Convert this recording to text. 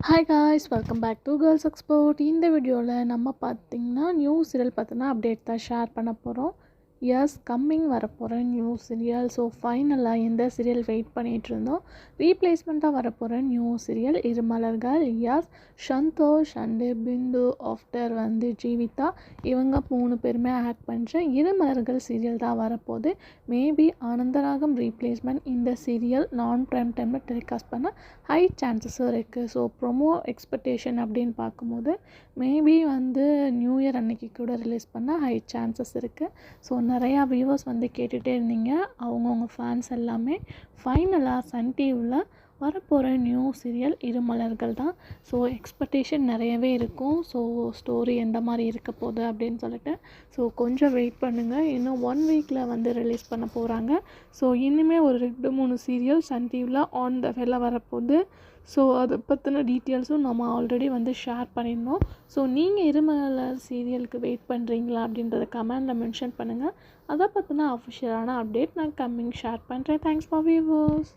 Hi guys welcome back to girls export இந்த வீடியோவில் நம்ம பார்த்திங்கன்னா நியூ சீரியல் பார்த்தோன்னா அப்டேட் தான் ஷேர் பண்ண போகிறோம் எஸ் கம்மிங் வரப்போகிற நியூ சீரியல் ஸோ ஃபைனலாக எந்த சீரியல் வெயிட் பண்ணிகிட்டு இருந்தோம் ரீப்ளேஸ்மெண்ட்டாக வரப்போகிற new serial Irumalargal is Santhosh and Bindu after வந்து ஜீவிதா. இவங்க மூணு பேருமே ஆக்ட் பண்ணுற இருமலர்கள் சீரியல் தான் வரப்போகுது. மேபி ஆனந்தராகம் ரீப்ளேஸ்மெண்ட் இந்த சீரியல் நான் ப்ரைம் டைமில் டெலிகாஸ்ட் பண்ண ஹை சான்சஸும் இருக்குது ஸோ ப்ரொமோ எக்ஸ்பெக்டேஷன் அப்படின்னு பார்க்கும்போது மேபி வந்து நியூ இயர் அன்னைக்கு கூட ரிலீஸ் பண்ண ஹை சான்சஸ் இருக்குது ஸோ நிறையா வியூவர்ஸ் வந்து கேட்டுகிட்டே இருந்தீங்க. அவங்கவுங்க ஃபேன்ஸ் எல்லாமே ஃபைனலாக சன் டிவியில் வரப்போகிற நியூ சீரியல் இருமலர்கள் தான். ஸோ எக்ஸ்பெக்டேஷன் நிறையவே இருக்கும். ஸோ ஸ்டோரி எந்த மாதிரி இருக்க போகுது அப்படின்னு சொல்லிட்டு. ஸோ கொஞ்சம் வெயிட் பண்ணுங்கள் இன்னும் ஒன் வீக்கில் வந்து ரிலீஸ் பண்ண போகிறாங்க ஸோ இனிமேல் ஒரு ரெண்டு மூணு சீரியல் சன் டிவியில் ஆன் த வேல வரப்போகுது. ஸோ அதை பற்றின டீட்டெயில்ஸும் நம்ம ஆல்ரெடி வந்து ஷேர் பண்ணியிருந்தோம் ஸோ நீங்கள் இருமலர் சீரியலுக்கு வெயிட் பண்ணுறீங்களா அப்படின்றத கமெண்டில் மென்ஷன் பண்ணுங்கள் அதை பற்றின அஃபிஷியலான அப்டேட் நான் கம்மிங் ஷேர் பண்ணுறேன் தேங்க்ஸ் ஃபார் வியூவர்ஸ்